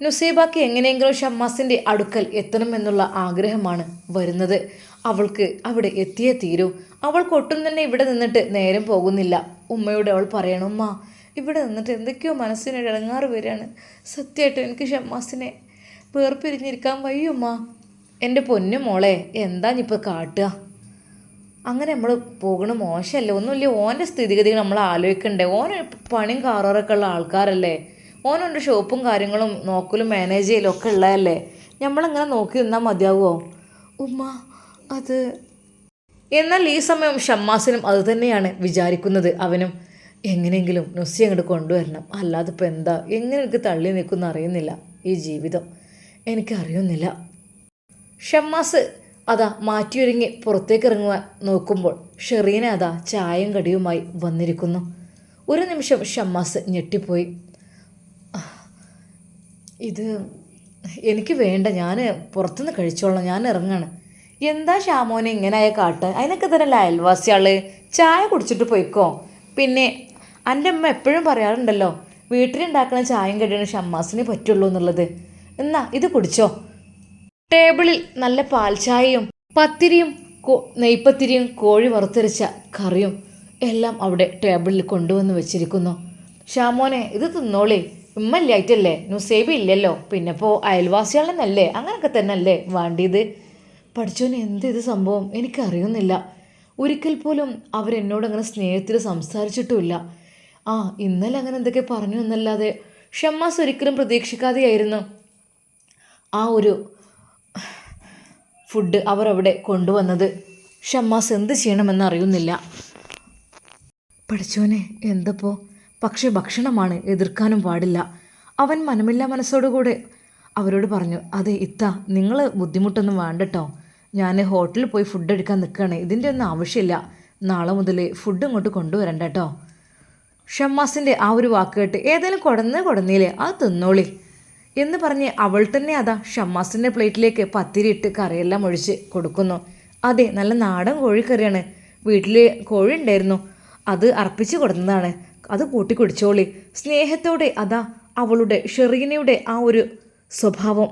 നുസൈബാക്ക് എങ്ങനെയെങ്കിലും ഷമ്മാസിന്റെ അടുക്കൽ എത്തണമെന്നുള്ള ആഗ്രഹമാണ് വരുന്നത്. അവൾക്ക് അവിടെ എത്തിയേ തീരൂ. അവൾക്ക് ഒട്ടും തന്നെ ഇവിടെ നിന്നിട്ട് നേരം പോകുന്നില്ല. ഉമ്മയോട് അവൾ പറയണം ഉമ്മ ഇവിടെ നിന്നിട്ട് എന്തൊക്കെയോ മനസ്സിന് ഇടങ്ങാറ് വരികയാണ്. സത്യമായിട്ടും എനിക്ക് ഷമ്മാസിനെ വേർപിരിഞ്ഞിരിക്കാൻ വയ്യുമ്മ എന്റെ പൊന്നു മോളെ എന്താ ഇനിയിപ്പോൾ കാട്ടുക? അങ്ങനെ നമ്മൾ പോകണ മോശമല്ല. ഒന്നുമില്ല ഓന്റെ സ്ഥിതിഗതികൾ നമ്മൾ ആലോചിക്കണ്ടേ. ഓൻ പണിയും കാറോറൊക്കെ ഉള്ള ആൾക്കാരല്ലേ. ഓനോന്റെ ഷോപ്പും കാര്യങ്ങളും നോക്കലും മാനേജ് ചെയ്യലും ഒക്കെ ഉള്ളതല്ലേ. നമ്മളങ്ങനെ നോക്കി നിന്നാൽ മതിയാവുമോ ഉമ്മ അത്. എന്നാൽ ഈ സമയം ഷമ്മാസിനും അത് തന്നെയാണ് വിചാരിക്കുന്നത്. അവനും എങ്ങനെയെങ്കിലും നുസി അങ്ങോട്ട് കൊണ്ടുവരണം. അല്ലാതെ ഇപ്പോൾ എന്താ? എങ്ങനെ എനിക്ക് തള്ളി നിൽക്കുന്ന അറിയുന്നില്ല ഈ ജീവിതം. എനിക്കറിയുന്നില്ല. ഷമ്മാസ് അതാ മാറ്റിയൊരുങ്ങി പുറത്തേക്ക് ഇറങ്ങുവാൻ നോക്കുമ്പോൾ ഷെറീന അതാ ചായയും കടിയുമായി വന്നിരിക്കുന്നു. ഒരു നിമിഷം ഷമ്മാസ് ഞെട്ടിപ്പോയി. ഇത് എനിക്ക് വേണ്ട. ഞാൻ പുറത്തുനിന്ന് കഴിച്ചോളാം. ഞാൻ ഇറങ്ങാണ്. എന്താ ഷാമോനെ ഇങ്ങനെയായ കാട്ട്? അതിനൊക്കെ തന്നെ അയൽവാസിയാൾ? ചായ കുടിച്ചിട്ട് പോയിക്കോ. പിന്നെ എന്റെ അമ്മ എപ്പോഴും പറയാറുണ്ടല്ലോ വീട്ടിലുണ്ടാക്കുന്ന ചായയും കടിയാണ് ഷമ്മാസിനെ പറ്റുള്ളൂ എന്നുള്ളത്. എന്നാ ഇത് കുടിച്ചോ. ടേബിളിൽ നല്ല പാൽ ചായയും പത്തിരിയും നെയ്പ്പത്തിരിയും കോഴി വറുത്തരച്ച കറിയും എല്ലാം അവിടെ ടേബിളിൽ കൊണ്ടുവന്ന് വെച്ചിരിക്കുന്നു. ഷാമോനെ ഇത് തിന്നോളേ. ഉമ്മല്ലായിട്ടല്ലേ നുസേബി ഇല്ലല്ലോ. പിന്നെ ഇപ്പോൾ അയൽവാസികളെന്നല്ലേ? അങ്ങനെയൊക്കെ തന്നെ അല്ലേ വേണ്ടിയത്? പഠിച്ചോനെ എന്ത് ഇത് സംഭവം? എനിക്കറിയുന്നില്ല. ഒരിക്കൽ പോലും അവരെന്നോട് അങ്ങനെ സ്നേഹത്തിൽ സംസാരിച്ചിട്ടുമില്ല. ആ ഇന്നലെ അങ്ങനെ എന്തൊക്കെ പറഞ്ഞു എന്നല്ലാതെ ഷമ്മാസ് ഒരിക്കലും പ്രതീക്ഷിക്കാതെയായിരുന്നു. ആ ഒരു ഫുഡ് അവർ അവിടെ കൊണ്ടുവന്നത്. ഷമ്മാസ് എന്ത് ചെയ്യണമെന്ന് അറിയുന്നില്ല. പഠിച്ചോനെ എന്തപ്പോ? പക്ഷേ ഭക്ഷണമാണ് എതിർക്കാനും പാടില്ല. അവൻ മനമില്ല മനസ്സോടുകൂടെ അവരോട് പറഞ്ഞു അതെ ഇത്ത നിങ്ങൾ ബുദ്ധിമുട്ടൊന്നും വേണ്ടട്ടോ. ഞാൻ ഹോട്ടലിൽ പോയി ഫുഡ് എടുക്കാൻ നിൽക്കുകയാണ് ഇതിന്റെ ഒന്നും ആവശ്യമില്ല. നാളെ മുതൽ ഫുഡ് ഇങ്ങോട്ട് കൊണ്ടുവരണ്ട കേട്ടോ ഷമ്മാസിന്റെ ആ ഒരു വാക്ക് കേട്ട് ഏതായാലും കുടന്ന് കുടന്നില്ലേ അത് തിന്നോളി. എന്ന് പറഞ്ഞ് അവൾ തന്നെ അതാ ഷമ്മാസിന്റെ പ്ലേറ്റിലേക്ക് പത്തിരിയിട്ട് കറിയെല്ലാം ഒഴിച്ച് കൊടുക്കുന്നു. അതെ നല്ല നാടൻ കോഴിക്കറിയാണ്. വീട്ടിൽ കോഴി ഉണ്ടായിരുന്നു. അത് അർപ്പിച്ച് കൊടുത്തതാണ്. അത് കൂട്ടി കുടിച്ചോളി. സ്നേഹത്തോടെ അതാ അവളുടെ ഷെറീനയുടെ ആ ഒരു സ്വഭാവം.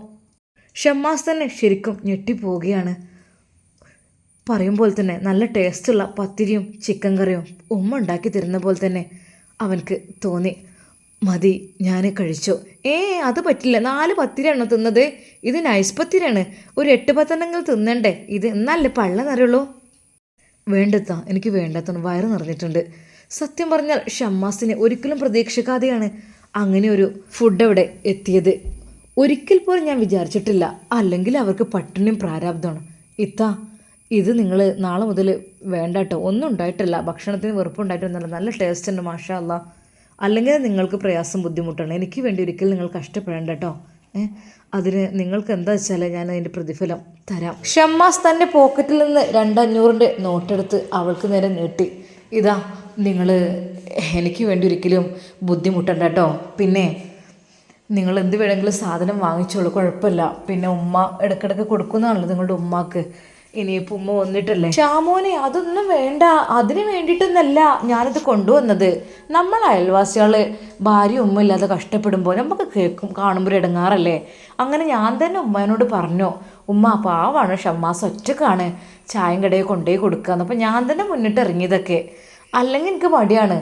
ഷമ്മാസ് തന്നെ ശരിക്കും ഞെട്ടിപ്പോവുകയാണ്. പറയുമ്പോൾ തന്നെ നല്ല ടേസ്റ്റുള്ള പത്തിരിയും ചിക്കൻ കറിയും ഉമ്മ ഉണ്ടാക്കി തരുന്ന പോലെ തന്നെ അവൻക്ക് തോന്നി. മതി ഞാൻ കഴിച്ചു. ഏ അത് പറ്റില്ല. നാല് പത്തിരിയാണ് തിന്നത്? ഇത് നൈസ് പത്തിരിയാണ്. ഒരു എട്ട് പത്തെണ്ണങ്ങൾ തിന്നണ്ടേ? ഇത് എന്നല്ലേ പള്ള നിറയുള്ളൂ വേണ്ടത്താ എനിക്ക് വേണ്ടത്ത വയറ് നിറഞ്ഞിട്ടുണ്ട്. സത്യം പറഞ്ഞാൽ ഷമ്മാസിനെ ഒരിക്കലും പ്രതീക്ഷിക്കാതെയാണ് അങ്ങനെ ഒരു ഫുഡ് അവിടെ എത്തിയത്. ഒരിക്കൽ പോലും ഞാൻ വിചാരിച്ചിട്ടില്ല. അല്ലെങ്കിൽ അവർക്ക് പട്ടിണിയും പ്രാരാബ്ദമാണ്. ഇത്താ ഇത് നിങ്ങൾ നാളെ മുതൽ വേണ്ട കേട്ടോ ഒന്നും ഉണ്ടായിട്ടില്ല. ഭക്ഷണത്തിന് വെറുപ്പുണ്ടായിട്ടൊന്നുമില്ല നല്ല ടേസ്റ്റ് ഉണ്ട് മാഷാ അല്ല അല്ലെങ്കിൽ നിങ്ങൾക്ക് പ്രയാസം ബുദ്ധിമുട്ടാണ്. എനിക്ക് വേണ്ടി ഒരിക്കൽ നിങ്ങൾ കഷ്ടപ്പെടേണ്ട കേട്ടോ അതിന് നിങ്ങൾക്ക് എന്താ വെച്ചാൽ ഞാൻ അതിന്റെ പ്രതിഫലം തരാം. ഷമ്മാസ് തന്റെ പോക്കറ്റിൽ നിന്ന് രണ്ടഞ്ഞൂറിന്റെ നോട്ടെടുത്ത് അവൾക്ക് നേരെ നീട്ടി. ഇതാ നിങ്ങൾ എനിക്ക് വേണ്ടി ഒരിക്കലും ബുദ്ധിമുട്ടണ്ട കേട്ടോ പിന്നെ നിങ്ങൾ എന്ത് വേണമെങ്കിലും സാധനം വാങ്ങിച്ചോളൂ കുഴപ്പമില്ല. പിന്നെ ഉമ്മ ഇടക്കിടക്ക് കൊടുക്കുന്നതാണല്ലോ നിങ്ങളുടെ ഉമ്മാക്ക്. ഇനിയിപ്പോൾ ഉമ്മ വന്നിട്ടല്ലേ? ഷാമോനെ അതൊന്നും വേണ്ട. അതിന് വേണ്ടിയിട്ടൊന്നല്ല ഞാനിത് കൊണ്ടുവന്നത്. നമ്മൾ അയൽവാസികൾ ഭാര്യ ഉമ്മ ഇല്ലാതെ കഷ്ടപ്പെടുമ്പോൾ നമുക്ക് കേൾക്കും കാണുമ്പോൾ ഇടങ്ങാറല്ലേ? അങ്ങനെ ഞാൻ തന്നെ ഉമ്മേനോട് പറഞ്ഞു ഉമ്മ പാവാണ് ഷമ്മാസ് ഒറ്റക്കാണ്. ചായം കടയിൽ കൊണ്ടുപോയി കൊടുക്കുക അപ്പോൾ ഞാൻ തന്നെ മുന്നിട്ട് ഇറങ്ങിയതൊക്കെ. അല്ലെങ്കിൽ എനിക്ക് മടിയാണ്.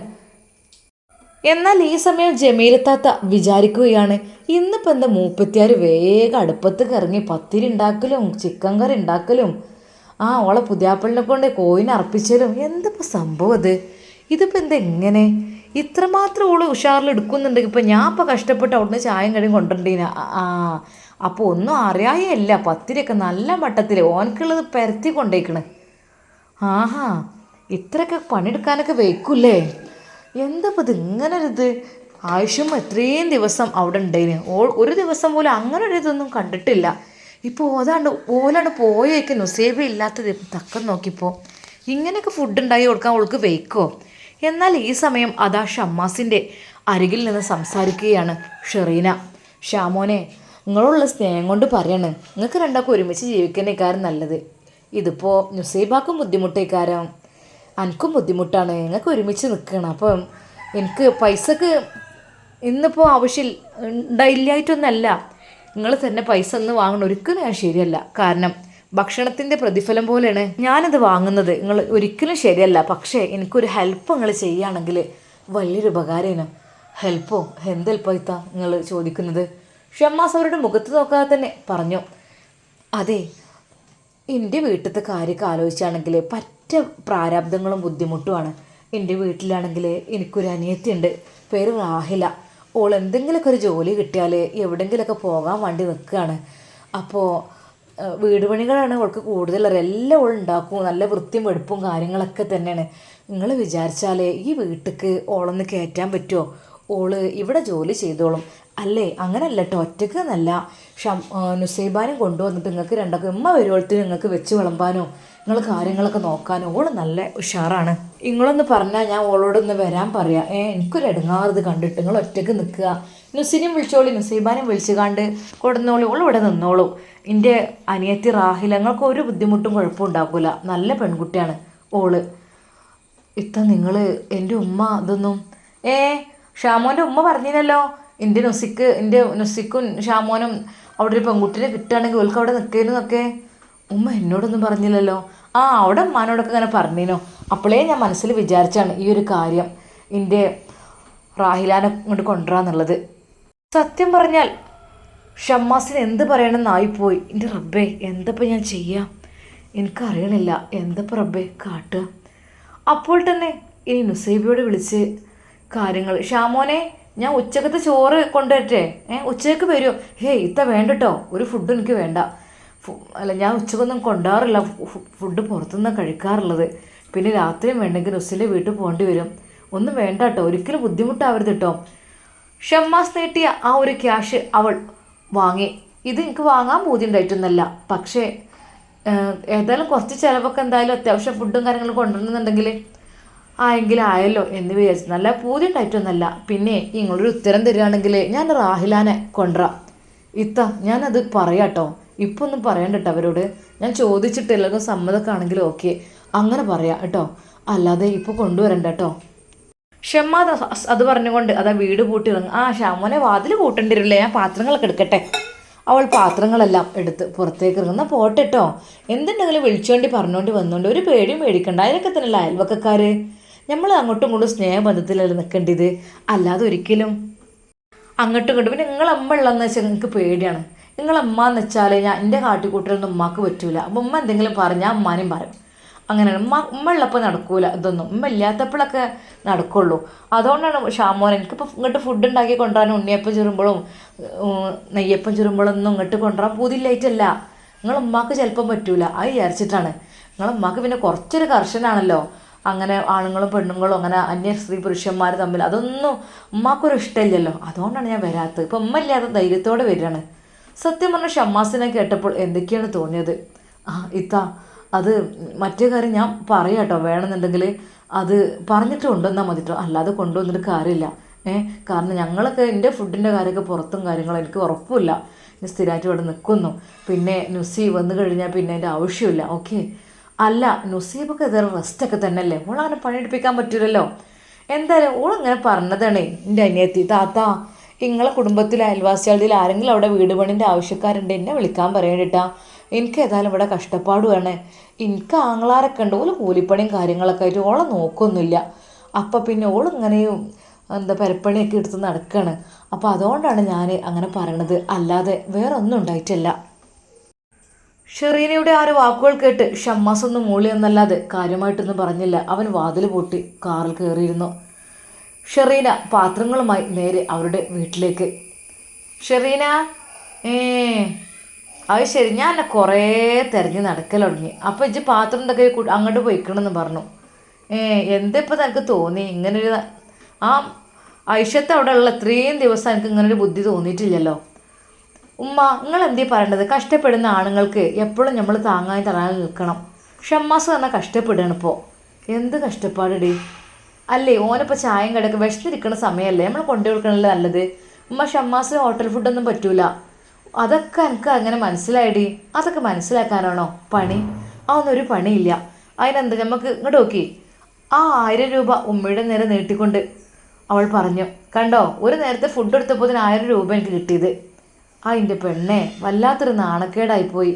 എന്നാൽ ഈ സമയം ജമീലത്താത്ത വിചാരിക്കുകയാണ് ഇന്നിപ്പോൾ എന്താ മൂപ്പത്തിയാർ വേഗം അടുപ്പത്ത് കറങ്ങി പത്തിരി ഉണ്ടാക്കലും ചിക്കൻ കറി ഉണ്ടാക്കലും ആ ഓളെ പുതിയാപ്പിളിനെ കൊണ്ട് കോയിന് അർപ്പിച്ചാലും എന്തിപ്പോൾ സംഭവം അത്? ഇതിപ്പോൾ എന്താ എങ്ങനെ ഇത്രമാത്രം ഓൾ ഉഷാറിൽ എടുക്കുന്നുണ്ടെങ്കിൽ ഇപ്പം ഞാൻ ഇപ്പോൾ കഷ്ടപ്പെട്ട് അവിടുന്ന് ചായം കഴിയും കൊണ്ടുണ്ടീന ആ അപ്പോൾ ഒന്നും അറിയായല്ല പത്തിരിയൊക്കെ നല്ല മട്ടത്തിൽ ഓനക്കുള്ളത് പരത്തി കൊണ്ടേക്കണ്. ആഹാ ഇത്രയൊക്കെ പണിയെടുക്കാനൊക്കെ വെക്കൂലേ എന്താ ഇത് ഇങ്ങനെ ഒരു ഇത് ആയുഷ്യം എത്രയും ദിവസം അവിടെ ഉണ്ടായിന്. ഓ ഒരു ദിവസം പോലും അങ്ങനെ ഒരു ഇതൊന്നും കണ്ടിട്ടില്ല. ഇപ്പോൾ ഓതാണ്ട് ഓലാണ്ട് പോയേക്ക്. നുസേബ ഇല്ലാത്തത് തക്കം നോക്കിപ്പോൾ ഇങ്ങനെയൊക്കെ ഫുഡ് ഉണ്ടായി കൊടുക്കാൻ അവൾക്ക് വെയ്ക്കോ? എന്നാൽ ഈ സമയം അതാ ഷമ്മാസിന്റെ അരികിൽ നിന്ന് സംസാരിക്കുകയാണ് ഷെറീന. ഷാമോനെ നിങ്ങളുള്ള സ്നേഹം കൊണ്ട് പറയണ്. നിങ്ങൾക്ക് രണ്ടാൾക്കും ഒരുമിച്ച് ജീവിക്കുന്നേക്കാരും നല്ലത്. ഇതിപ്പോൾ നുസൈബാക്കും ബുദ്ധിമുട്ടേക്കാരം. എനിക്കും ബുദ്ധിമുട്ടാണ്. ഞങ്ങൾക്ക് ഒരുമിച്ച് നിൽക്കണം അപ്പം എനിക്ക് പൈസക്ക് ഇന്നിപ്പോൾ ആവശ്യം ഉണ്ടായില്ലായിട്ടൊന്നല്ല. നിങ്ങൾ തന്നെ പൈസ ഒന്ന് വാങ്ങണം. ഒരിക്കലും ഞാൻ ശരിയല്ല. കാരണം ഭക്ഷണത്തിന്റെ പ്രതിഫലം പോലെയാണ് ഞാനത് വാങ്ങുന്നത്. നിങ്ങൾ ഒരിക്കലും ശരിയല്ല. പക്ഷേ എനിക്കൊരു ഹെൽപ്പ് നിങ്ങൾ ചെയ്യുകയാണെങ്കിൽ വലിയൊരു ഉപകാരമാണ്. ഹെൽപ്പോ? എന്ത് ഹെൽപ്പായിത്താ നിങ്ങൾ ചോദിക്കുന്നത്? ഷമ്മാസ് അവരുടെ മുഖത്ത് നോക്കാതെ തന്നെ പറഞ്ഞു. അതെ എന്റെ വീട്ടിലത്തെ കാര്യമൊക്കെ ആലോചിച്ചാണെങ്കിൽ പറ്റ പ്രാരാബ്ദങ്ങളും ബുദ്ധിമുട്ടുമാണ്. എന്റെ വീട്ടിലാണെങ്കിൽ എനിക്കൊരു അനിയത്തിയുണ്ട്. പേര് റാഹില. ഓൾ എന്തെങ്കിലുമൊക്കെ ഒരു ജോലി കിട്ടിയാൽ എവിടെയെങ്കിലുമൊക്കെ പോകാൻ വേണ്ടി നിൽക്കുകയാണ് അപ്പോൾ വീട് പണികളാണ് അവൾക്ക് കൂടുതൽ എല്ലാം ഓൾ ഉണ്ടാക്കും. നല്ല വൃത്തിയും വെടുപ്പും കാര്യങ്ങളൊക്കെ തന്നെയാണ്. നിങ്ങൾ വിചാരിച്ചാൽ ഈ വീട്ടിക്ക് ഓളൊന്ന് കയറ്റാൻ പറ്റുമോ ഓൾ ഇവിടെ ജോലി ചെയ്തോളും. അല്ലേ? അങ്ങനല്ല കേട്ടോ ഒറ്റയ്ക്ക് എന്നല്ല ഷം നുസൈബാനും കൊണ്ടുവന്നിട്ട് നിങ്ങൾക്ക് രണ്ടൊക്കെ ഉമ്മ വരുവോളത്തിന് നിങ്ങൾക്ക് വെച്ച് വിളമ്പാനോ നിങ്ങൾ കാര്യങ്ങളൊക്കെ നോക്കാനോ ഓൾ നല്ല ഉഷാറാണ്. നിങ്ങളൊന്ന് പറഞ്ഞാൽ ഞാൻ ഓളോടൊന്ന് വരാൻ പറയാം. ഏ എനിക്കൊരു ഇടങ്ങാറത് കണ്ടിട്ട് നിങ്ങൾ ഒറ്റയ്ക്ക് നിൽക്കുക. നുസിനെയും വിളിച്ചോളി നുസൈബാനും വിളിച്ചു കണ്ട് കൊടുന്നോളി ഓൾ ഇവിടെ നിന്നോളൂ. എന്റെ അനിയത്തി റാഹില നിങ്ങൾക്ക് ഒരു ബുദ്ധിമുട്ടും കുഴപ്പവും ഉണ്ടാക്കില്ല നല്ല പെൺകുട്ടിയാണ് ഓൾ. ഇത്ത നിങ്ങൾ എന്റെ ഉമ്മ ഇതൊന്നും ഏ ഷാമോന്റെ ഉമ്മ പറഞ്ഞില്ലല്ലോ? എന്റെ നുസിക്ക് എന്റെ നുസിക്കും ഷാമോനും അവിടെ ഒരു പെൺകുട്ടിനെ കിട്ടുകയാണെങ്കിൽ ഓൾക്ക് അവിടെ നിൽക്കുന്നതൊക്കെ ഉമ്മ എന്നോടൊന്നും പറഞ്ഞില്ലല്ലോ. ആ അവിടെ ഉമ്മാനോടൊക്കെ ഇങ്ങനെ പറഞ്ഞിനോ. അപ്പോഴേ ഞാൻ മനസ്സിൽ വിചാരിച്ചാണ് ഈ ഒരു കാര്യം എന്റെ റാഹിലാനെ ഇങ്ങോട്ട് കൊണ്ടുവരാന്നുള്ളത്. സത്യം പറഞ്ഞാൽ ഷമ്മാസിന് എന്ത് പറയണമെന്നായിപ്പോയി എന്റെ റബ്ബേ എന്തപ്പോൾ ഞാൻ ചെയ്യാം? എനിക്കറിയണില്ല. എന്തപ്പോൾ റബ്ബേ കാട്ടുക. അപ്പോൾ തന്നെ ഇനി നുസൈബിയോട് വിളിച്ച് കാര്യങ്ങൾ. ഷാമോനെ ഞാൻ ഉച്ചക്കത്തെ ചോറ് കൊണ്ടുവരട്ടെ? ഏ ഉച്ചയ്ക്ക് വരുമോ ഹേ ഇത്ത വേണ്ടട്ടോ. ഒരു ഫുഡ് എനിക്ക് വേണ്ട. അല്ല ഞാൻ ഉച്ചക്കൊന്നും കൊണ്ടാറില്ല. ഫുഡ് പുറത്തുനിന്ന് കഴിക്കാറുള്ളത്. പിന്നെ രാത്രിയും വേണ്ടെങ്കിൽ നുസിലെ വീട്ടിൽ പോകേണ്ടി വരും. ഒന്നും വേണ്ട കേട്ടോ ഒരിക്കലും ബുദ്ധിമുട്ടാവരുത് കേട്ടോ ഷമ്മാസ് നീട്ടിയ ആ ഒരു ക്യാഷ് അവൾ വാങ്ങി. ഇത് എനിക്ക് വാങ്ങാൻ ബോധ്യമുണ്ടായിട്ടൊന്നല്ല. പക്ഷേ ഏഹ്, ഏതായാലും കുറച്ച് ചിലവൊക്കെ എന്തായാലും അത്യാവശ്യം ഫുഡും കാര്യങ്ങളും കൊണ്ടുവരുന്നുണ്ടെങ്കിൽ ആ എങ്കിലും ആയല്ലോ എന്ന് വിചാരിച്ചു. നല്ല പൂതി ഉണ്ടായിട്ടൊന്നല്ല പിന്നെ നിങ്ങളൊരു ഉത്തരം തരികയാണെങ്കിൽ ഞാൻ റാഹിലാനെ കൊണ്ടുവരാം. ഇത്ത ഞാനത് പറയാട്ടോ. ഇപ്പം ഒന്നും പറയണ്ട കേട്ടോ അവരോട്. ഞാൻ ചോദിച്ചിട്ട് എല്ലാവർക്കും സമ്മതമൊക്കെ ആണെങ്കിലും ഓക്കെ അങ്ങനെ പറയാം കേട്ടോ അല്ലാതെ ഇപ്പോൾ കൊണ്ടുവരണ്ട കേട്ടോ ഷമ്മാദ് അത് പറഞ്ഞുകൊണ്ട് അതാ വീട് പൂട്ടി ഇറങ്ങും. ആ ഷാമോനെ വാതിൽ പൂട്ടേണ്ടിരില്ലേ ഞാൻ പാത്രങ്ങളൊക്കെ എടുക്കട്ടെ. അവൾ പാത്രങ്ങളെല്ലാം എടുത്ത് പുറത്തേക്ക് ഇറങ്ങുന്ന പോട്ടെട്ടോ എന്തുണ്ടെങ്കിലും വിളിച്ചുകൊണ്ടി പറഞ്ഞുകൊണ്ട് വന്നുകൊണ്ട് ഒരു പേടിയും മേടിക്കണ്ട അതിനൊക്കെ തന്നെയല്ല അയൽവക്കക്കാര്? നമ്മൾ അങ്ങോട്ടും ഇങ്ങോട്ടും സ്നേഹബന്ധത്തിലല്ല നിൽക്കേണ്ടത് അല്ലാതെ ഒരിക്കലും. അങ്ങോട്ടും ഇങ്ങോട്ടും. പിന്നെ നിങ്ങളെ അമ്മ ഉള്ളതെന്ന് വെച്ചാൽ നിങ്ങൾക്ക് പേടിയാണ്. നിങ്ങളമ്മ എന്ന് വെച്ചാൽ ഞാൻ എന്റെ കാട്ടിക്കൂട്ടലൊന്നും ഉമ്മാക്ക് പറ്റൂല. അപ്പം ഉമ്മ എന്തെങ്കിലും പറഞ്ഞാൽ അമ്മാനും പറയും. അങ്ങനെയാണ്. ഉമ്മ ഉമ്മ ഉള്ളപ്പോൾ നടക്കൂല. ഇതൊന്നും. ഉമ്മ ഇല്ലാത്തപ്പോഴൊക്കെ നടക്കുള്ളൂ. അതുകൊണ്ടാണ് ഷാമോൻ എനിക്കിപ്പോൾ ഇങ്ങോട്ട് ഫുഡ് ഉണ്ടാക്കി കൊണ്ടുവരാൻ ഉണ്ണിയപ്പം ചുരുമ്പോഴും നെയ്യപ്പം ചുരുമ്പോഴും ഒന്നും ഇങ്ങോട്ട് കൊണ്ടുവരാൻ പൂതില്ലായിട്ടല്ല നിങ്ങൾ ഉമ്മാക്ക് ചിലപ്പം പറ്റൂല. അത് വിചാരിച്ചിട്ടാണ്. നിങ്ങൾ ഉമ്മാക്ക് പിന്നെ കുറച്ചൊരു കർശനാണല്ലോ. അങ്ങനെ ആണുങ്ങളും പെണ്ണുങ്ങളും അങ്ങനെ അന്യ സ്ത്രീ പുരുഷന്മാർ തമ്മിൽ അതൊന്നും ഉമ്മാക്കൊരു ഇഷ്ടമില്ലല്ലോ. അതുകൊണ്ടാണ് ഞാൻ വരാത്തത്. ഇപ്പം ഉമ്മ ഇല്ലാത്ത ധൈര്യത്തോടെ വരികയാണ്. സത്യം പറഞ്ഞ ഷമ്മാസിനെ കേട്ടപ്പോൾ എന്തൊക്കെയാണ് തോന്നിയത്? ആ ഇത്ത അത് മറ്റേ കാര്യം ഞാൻ പറയാം കേട്ടോ. വേണമെന്നുണ്ടെങ്കിൽ അത് പറഞ്ഞിട്ട് കൊണ്ടുവന്നാൽ മതി കേട്ടോ അല്ലാതെ കൊണ്ടുവന്നിട്ട് കാര്യമില്ല. ഏ കാരണം ഞങ്ങളൊക്കെ എന്റെ ഫുഡിന്റെ കാര്യമൊക്കെ പുറത്തും കാര്യങ്ങളും എനിക്ക് ഉറപ്പില്ല ഇനി സ്ഥിരമായിട്ട് ഇവിടെ നിൽക്കുന്നു. പിന്നെ നുസി വന്നു കഴിഞ്ഞാൽ പിന്നെ എന്റെ ആവശ്യമില്ല. ഓക്കെ? അല്ല നുസീബൊക്കെ ഇതൊരു റെസ്റ്റൊക്കെ തന്നെയല്ലേ? ഓളങ്ങനെ പണിയെടുപ്പിക്കാൻ പറ്റൂലല്ലോ. എന്തായാലും ഓളങ്ങനെ പറഞ്ഞതാണ് എന്റെ അനിയത്തി താത്ത നിങ്ങളെ കുടുംബത്തിലെ അയൽവാസികളിൽ ആരെങ്കിലും അവിടെ വീട് പണിന്റെ ആവശ്യക്കാരുണ്ട് എന്നെ വിളിക്കാൻ പറയണ്ടിട്ടാ എനിക്ക് ഏതായാലും ഇവിടെ കഷ്ടപ്പാടുമാണ് എനിക്ക് ആങ്ങളാരൊക്കെ ഉണ്ട് ഓൾ കൂലിപ്പണിയും കാര്യങ്ങളൊക്കെ ആയിട്ട് ഓളെ നോക്കൊന്നുമില്ല. അപ്പം പിന്നെ ഓളിങ്ങനെയും എന്താ പരപ്പണിയൊക്കെ എടുത്ത് നടക്കുകയാണ് അപ്പോൾ അതുകൊണ്ടാണ് ഞാൻ അങ്ങനെ പറയണത്. അല്ലാതെ വേറൊന്നും ഉണ്ടായിട്ടില്ല. ഷെറീനയുടെ ആ ഒരു വാക്കുകൾ കേട്ട് ഷമ്മാസ് ഒന്നും മൂളി എന്നല്ലാതെ കാര്യമായിട്ടൊന്നും പറഞ്ഞില്ല. അവൻ വാതിൽ പൂട്ടി കാറിൽ കയറിയിരുന്നു. ഷെറീന പാത്രങ്ങളുമായി നേരെ അവരുടെ വീട്ടിലേക്ക്. ഷെറീന ഏ അത് ശരി. ഞാൻ എന്നെ കുറേ തിരഞ്ഞ് നടക്കൽ തുടങ്ങി. അപ്പോൾ ഇജ്ജ് പാത്രം എന്തൊക്കെ അങ്ങോട്ട് പോയിക്കണമെന്ന് പറഞ്ഞു. ഏ എന്താ ഇപ്പം നിനക്ക് തോന്നി? ഇങ്ങനൊരു ആ ഐഷത്ത് അവിടെ ഉള്ള ഇത്രയും ദിവസം എനിക്ക് ഇങ്ങനൊരു ബുദ്ധി തോന്നിയിട്ടില്ലല്ലോ? ഉമ്മ നിങ്ങൾ എന്തേ പറയേണ്ടത്? കഷ്ടപ്പെടുന്ന ആണുങ്ങൾക്ക് എപ്പോഴും നമ്മൾ താങ്ങാൻ തറാൻ നിൽക്കണം. ഷമ്മാസ് തന്നെ കഷ്ടപ്പെടുകയാണ് ഇപ്പോൾ എന്ത് കഷ്ടപ്പാടടി? അല്ലേ ഓനിപ്പോൾ ചായം കിടക്ക് വിശന്നിരിക്കുന്ന സമയമല്ലേ നമ്മൾ കൊണ്ടു കൊടുക്കണല്ലേ നല്ലത്? ഉമ്മ ഷമ്മാസിന് ഹോട്ടൽ ഫുഡൊന്നും പറ്റൂല. അതൊക്കെ എനിക്ക് അങ്ങനെ മനസ്സിലായടി. അതൊക്കെ മനസ്സിലാക്കാനാണോ പണി? അതൊന്നൊരു പണിയില്ല. അതിനെന്ത് നമുക്ക് ഇങ്ങോട്ട് നോക്കി. ആ ആയിരം രൂപ ഉമ്മയുടെ നേരെ നീട്ടിക്കൊണ്ട് അവൾ പറഞ്ഞു കണ്ടോ ഒരു നേരത്തെ ഫുഡ് എടുത്തപ്പോൾ ആയിരം രൂപ എനിക്ക് കിട്ടിയത്. ആ എന്റെ പെണ്ണെ വല്ലാത്തൊരു നാണക്കേടായിപ്പോയി.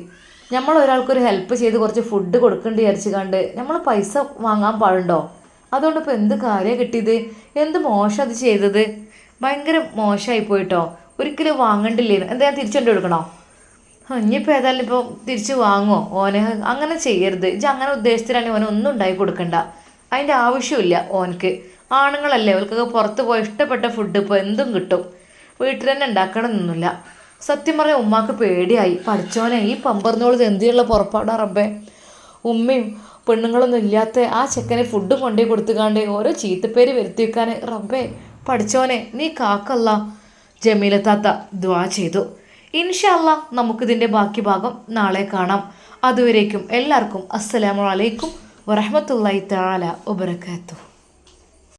നമ്മൾ ഒരാൾക്കൊരു ഹെൽപ്പ് ചെയ്ത് കുറച്ച് ഫുഡ് കൊടുക്കേണ്ടി വിചാരിച്ച് കണ്ട് നമ്മൾ പൈസ വാങ്ങാൻ പാടുണ്ടോ? അതുകൊണ്ട് ഇപ്പോൾ എന്ത് കാര്യം കിട്ടിയത്? എന്ത് മോശം അത് ചെയ്തത്? ഭയങ്കര മോശമായി പോയിട്ടോ ഒരിക്കലും വാങ്ങണ്ടില്ലേന്ന് എന്താ ഞാൻ തിരിച്ചുകൊണ്ട് കൊടുക്കണോ? ഇനിയിപ്പോൾ ഏതായാലും ഇപ്പോൾ തിരിച്ച് വാങ്ങുമോ ഓനെ അങ്ങനെ ചെയ്യരുത്. ഇത് അങ്ങനെ ഉദ്ദേശത്തിലാണെങ്കിൽ ഓനെ ഒന്നും ഉണ്ടാക്കി കൊടുക്കണ്ട. അതിന്റെ ആവശ്യമില്ല ഓനക്ക് ആണുങ്ങളല്ലേ അവർക്കൊക്കെ പുറത്ത് പോയി ഇഷ്ടപ്പെട്ട ഫുഡ് ഇപ്പോൾ എന്തും കിട്ടും. വീട്ടിൽ തന്നെ ഉണ്ടാക്കണമെന്നൊന്നുമില്ല സത്യം പറയാൻ ഉമ്മാക്ക് പേടിയായി. പഠിച്ചോനെ ഈ പമ്പറിനോളത് എന്തിനുള്ള പുറപ്പാടാ റബ്ബേ. ഉമ്മയും പെണ്ണുങ്ങളൊന്നും ഇല്ലാത്ത ആ ചെക്കനെ ഫുഡ് കൊണ്ടേ കൊടുത്തുകാണ്ട് ഓരോ ചീത്തപ്പേര് വരുത്തി വെക്കാൻ റബ്ബേ പഠിച്ചോനെ നീ കാക്കല്ല. ജമീല താത്ത ദ്വാ ചെയ്തു. ഇൻഷല്ല നമുക്കിതിന്റെ ബാക്കി ഭാഗം നാളെ കാണാം. അതുവരേക്കും എല്ലാവർക്കും അസ്സലാമു അലൈക്കും വറഹമത്തല്ലായി താല വബറകാതുഹു.